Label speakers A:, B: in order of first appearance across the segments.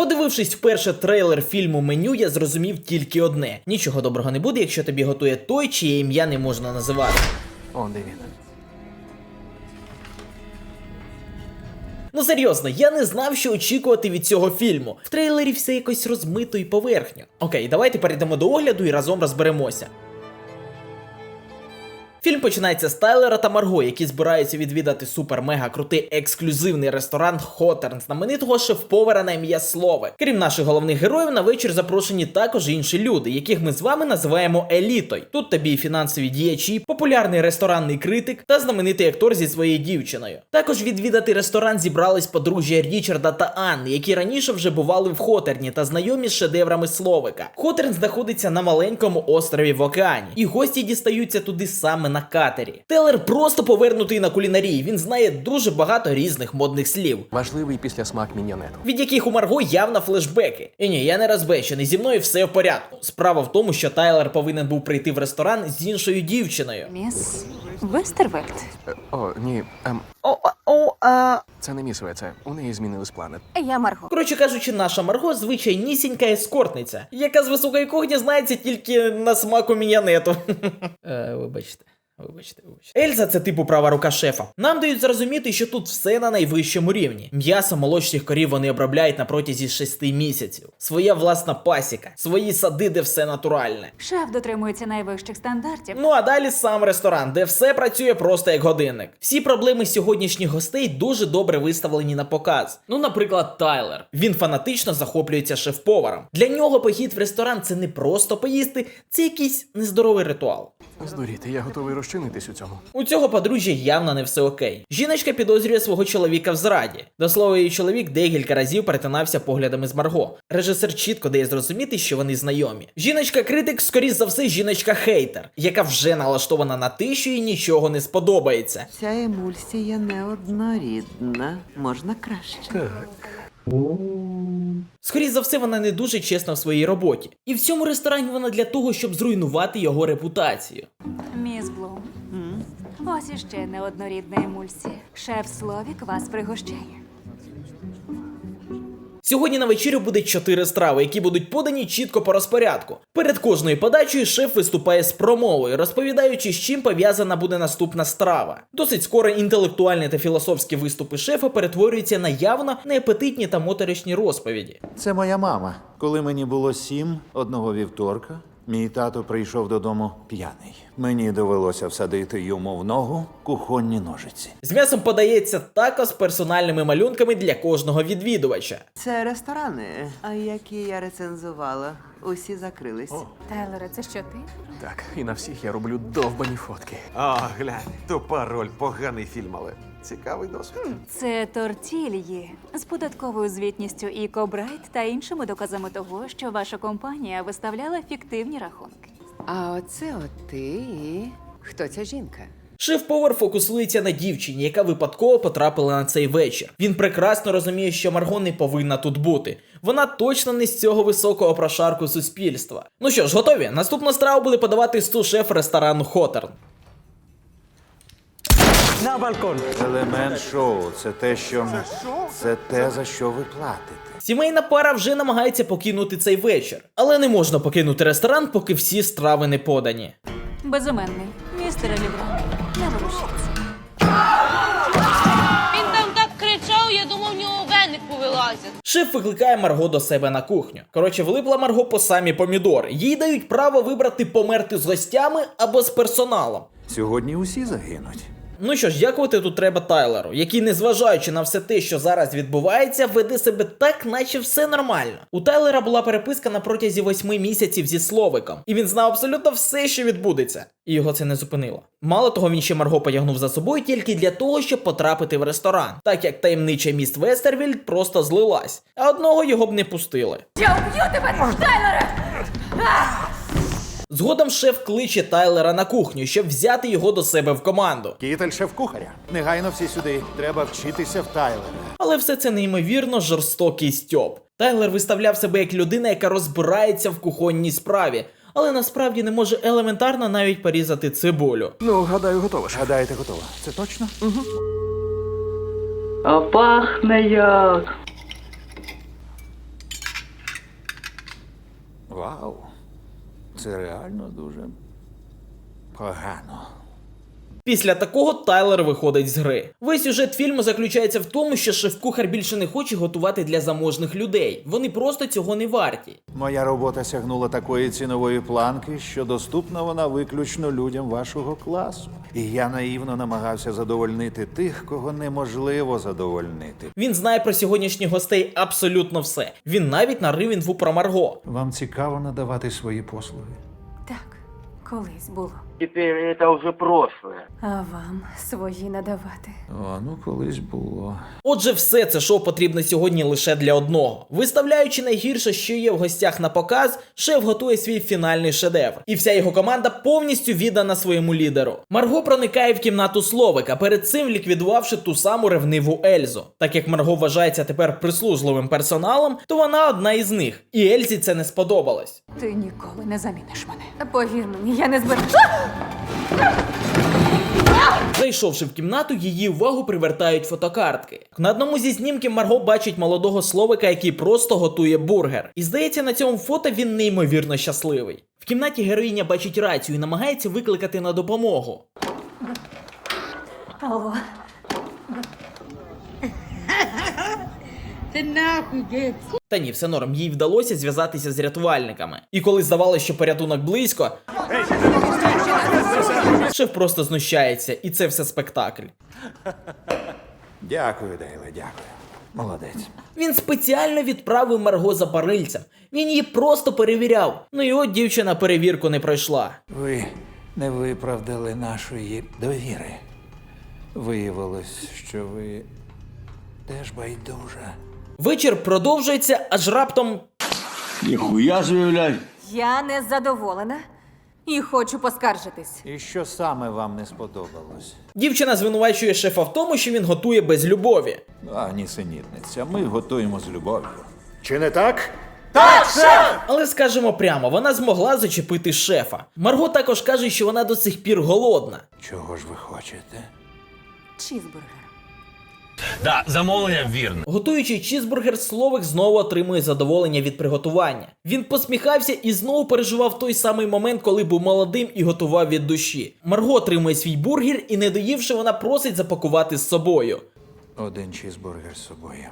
A: Подивившись вперше трейлер фільму меню, я зрозумів тільки одне: нічого доброго не буде, якщо тобі готує той, чиє ім'я не можна називати.
B: Он де він.
A: Ну серйозно, я не знав, що очікувати від цього фільму. В трейлері все якось розмито і поверхньо. Окей, давайте перейдемо до огляду і разом розберемося. Фільм починається з Тайлера та Марго, які збираються відвідати супер-мега крутий ексклюзивний ресторан Хотерн, знаменитого шеф-повара на ім'я Слове. Крім наших головних героїв, на вечір запрошені також інші люди, яких ми з вами називаємо елітою. Тут тобі і фінансові діячі, популярний ресторанний критик та знаменитий актор зі своєю дівчиною. Також відвідати ресторан зібрались подружжя Річарда та Анни, які раніше вже бували в Хотерні та знайомі з шедеврами Словика. Хотерн знаходиться на маленькому острові в океані, і гості дістаються туди саме на катері. Телер просто повернутий на кулінарії. Він знає дуже багато різних модних слів.
B: Важливий післясмак міньонету.
A: Від яких у Марго явно флешбеки. І ні, я не розбещений, зі мною все в порядку. Справа в тому, що Тайлер повинен був прийти в ресторан з іншою дівчиною.
C: Міс Вестервельд.
B: Е, О, ні, ем,
A: О, о, а...
B: це не місове, це у неї змінились плани.
C: Я Марго.
A: Коротше кажучи, наша Марго звичайнісінька ескортниця, яка з високої кухні знається тільки на смаку мінянету. Е, Вибачте. Вибачте, вибачте. Ельза це типу права рука шефа. Нам дають зрозуміти, що тут все на найвищому рівні. М'ясо молочних корів вони обробляють на протязі шести місяців. Своя власна пасіка, свої сади, де все натуральне.
C: Шеф дотримується найвищих стандартів.
A: Ну а далі сам ресторан, де все працює просто як годинник. Всі проблеми сьогоднішніх гостей дуже добре виставлені на показ. Ну, наприклад, Тайлер. Він фанатично захоплюється шеф-поваром. Для нього похід в ресторан це не просто поїсти, це якийсь нездоровий ритуал.
B: Здуріти, я готовий розчинитись у цьому.
A: У цього подружжя явно не все окей. Жіночка підозрює свого чоловіка в зраді. До слова, її чоловік декілька разів перетинався поглядами з Марго. Режисер чітко дає зрозуміти, що вони знайомі. Жіночка критик, скоріш за все, жіночка хейтер, яка вже налаштована на те, що їй нічого не сподобається.
D: Ця емульсія неоднорідна. Можна краще.
A: Скоріше за все, вона не дуже чесна в своїй роботі. І в цьому ресторані вона для того, щоб зруйнувати його репутацію.
C: Ось іще неоднорідна емульсія. Шеф Словік вас пригощає.
A: Сьогодні на вечерю буде чотири страви, які будуть подані чітко по розпорядку. Перед кожною подачею шеф виступає з промовою, розповідаючи, з чим пов'язана буде наступна страва. Досить скоро інтелектуальні та філософські виступи шефа перетворюються на явно неапетитні та моторошні розповіді.
E: Це моя мама. Коли мені було сім, одного вівторка, мій тато прийшов додому п'яний. Мені довелося всадити йому в ногу кухонні ножиці.
A: З м'ясом подається тако з персональними малюнками для кожного відвідувача.
D: Це ресторани, а які я рецензувала. Усі закрились.
C: Тайлере, це що ти?
B: Так, і на всіх я роблю довбані фотки.
F: О, глянь, тупа роль, поганий фільм, але цікавий досвід.
C: Це тортільї з податковою звітністю і кобрайт та іншими доказами того, що ваша компанія виставляла фіктивні рахунки.
G: А оце от ти і хто ця жінка?
A: Шеф-повар фокусується на дівчині, яка випадково потрапила на цей вечір. Він прекрасно розуміє, що Марго не повинна тут бути. Вона точно не з цього високого прошарку суспільства. Ну що ж, готові? Наступну страву буде подавати су-шеф ресторану Хотерн.
E: Елемент шоу це те, що це те, за що ви платите.
A: Сімейна пара вже намагається покинути цей вечір, але не можна покинути ресторан, поки всі страви не подані.
C: Безіменний. Містере Ліброн, не ворушіться.
H: Він там так кричав, я думав, в нього веник повилазять.
A: Шеф викликає Марго до себе на кухню. Коротше, влипла Марго по самі помідори. Їй дають право вибрати померти з гостями або з персоналом.
E: Сьогодні усі загинуть.
A: Ну що ж, дякувати тут треба Тайлеру, який, незважаючи на все те, що зараз відбувається, веде себе так, наче все нормально. У Тайлера була переписка на протязі восьми місяців зі Словиком, і він знав абсолютно все, що відбудеться. І його це не зупинило. Мало того, він ще Марго потягнув за собою тільки для того, щоб потрапити в ресторан, так як таємнича міст Вестервільд просто злилась, а одного його б не пустили.
C: Я вб'ю тебе, Тайлере!
A: Згодом шеф кличе Тайлера на кухню, щоб взяти його до себе в команду.
E: Кітель шеф-кухаря. Негайно всі сюди. Треба вчитися в Тайлера.
A: Але все це неймовірно жорстокий стьоп. Тайлер виставляв себе як людина, яка розбирається в кухонній справі, але насправді не може елементарно навіть порізати цибулю.
B: Ну, гадаю, готова.
E: Гадаєте, готова? Це точно?
D: А пахне як.
E: Вау. Це реально дуже погано.
A: Після такого Тайлер виходить з гри. Весь сюжет фільму заключається в тому, що шеф-кухар більше не хоче готувати для заможних людей. Вони просто цього не варті.
E: Моя робота сягнула такої цінової планки, що доступна вона виключно людям вашого класу. І я наївно намагався задовольнити тих, кого неможливо задовольнити.
A: Він знає про сьогоднішніх гостей абсолютно все. Він навіть нарив інфу про Марго.
E: Вам цікаво надавати свої послуги?
C: Так, колись було.
I: Теперь это уже прошлое.
C: А вам свої надавати.
E: О, ну колись було.
A: Отже, все це шоу потрібно сьогодні лише для одного. Виставляючи найгірше, що є в гостях на показ, шеф готує свій фінальний шедевр. І вся його команда повністю віддана своєму лідеру. Марго проникає в кімнату Словика, перед цим ліквідувавши ту саму ревниву Ельзу. Так як Марго вважається тепер прислужливим персоналом, то вона одна із них. І Ельзі це не сподобалось.
C: Ти ніколи не заміниш мене. Повір мені, я не збер...
A: Зайшовши в кімнату, її увагу привертають фотокартки. На одному зі знімків Марго бачить молодого словика, який просто готує бургер. І здається, на цьому фото він неймовірно щасливий. В кімнаті героїня бачить рацію і намагається викликати на допомогу.
C: Алло,
A: Та ні, все норм, їй вдалося зв'язатися з рятувальниками. І коли здавалося, що порятунок близько, шеф просто знущається, і це все спектакль.
E: Дякую, Дейле, дякую. Молодець.
A: Він спеціально відправив Марго за парильцем. Він її просто перевіряв. Ну і от дівчина перевірку не пройшла.
E: Ви не виправдали нашої довіри. Виявилось, що ви теж байдужа.
A: Вечір продовжується, аж раптом
I: Нихуя заявлять.
C: я не задоволена і хочу поскаржитись.
E: І що саме вам не сподобалось?
A: дівчина звинувачує шефа в тому, що він готує без любові.
E: А, нісенітниця, ми готуємо з любов'ю.
J: Чи не так?
A: Але скажемо прямо, вона змогла зачепити шефа. Марго також каже, що вона до сих пір голодна.
E: Чого ж ви хочете?
C: Чізбургер.
J: Да, замовлення вірне.
A: Готуючи чізбургер, Словик знову отримує задоволення від приготування. Він посміхався і знову переживав той самий момент, коли був молодим і готував від душі. Марго отримує свій бургер і, не доївши, вона просить запакувати з собою.
E: Один чізбургер з собою.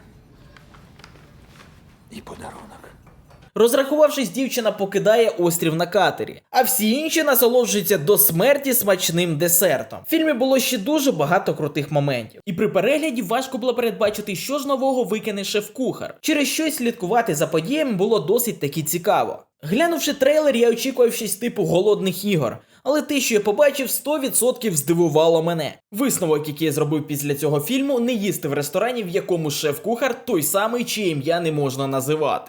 E: І подарунок.
A: Розрахувавшись, дівчина покидає острів на катері, а всі інші насолоджуються до смерті смачним десертом. В фільмі було ще дуже багато крутих моментів, і при перегляді важко було передбачити, що ж нового викине шеф-кухар. Через щось слідкувати за подіями було досить таки цікаво. Глянувши трейлер, я очікував щось типу голодних ігор. Але те, що я побачив, 100% здивувало мене. Висновок, який я зробив після цього фільму, не їсти в ресторані, в якому шеф-кухар той самий, чиє ім'я не можна називати.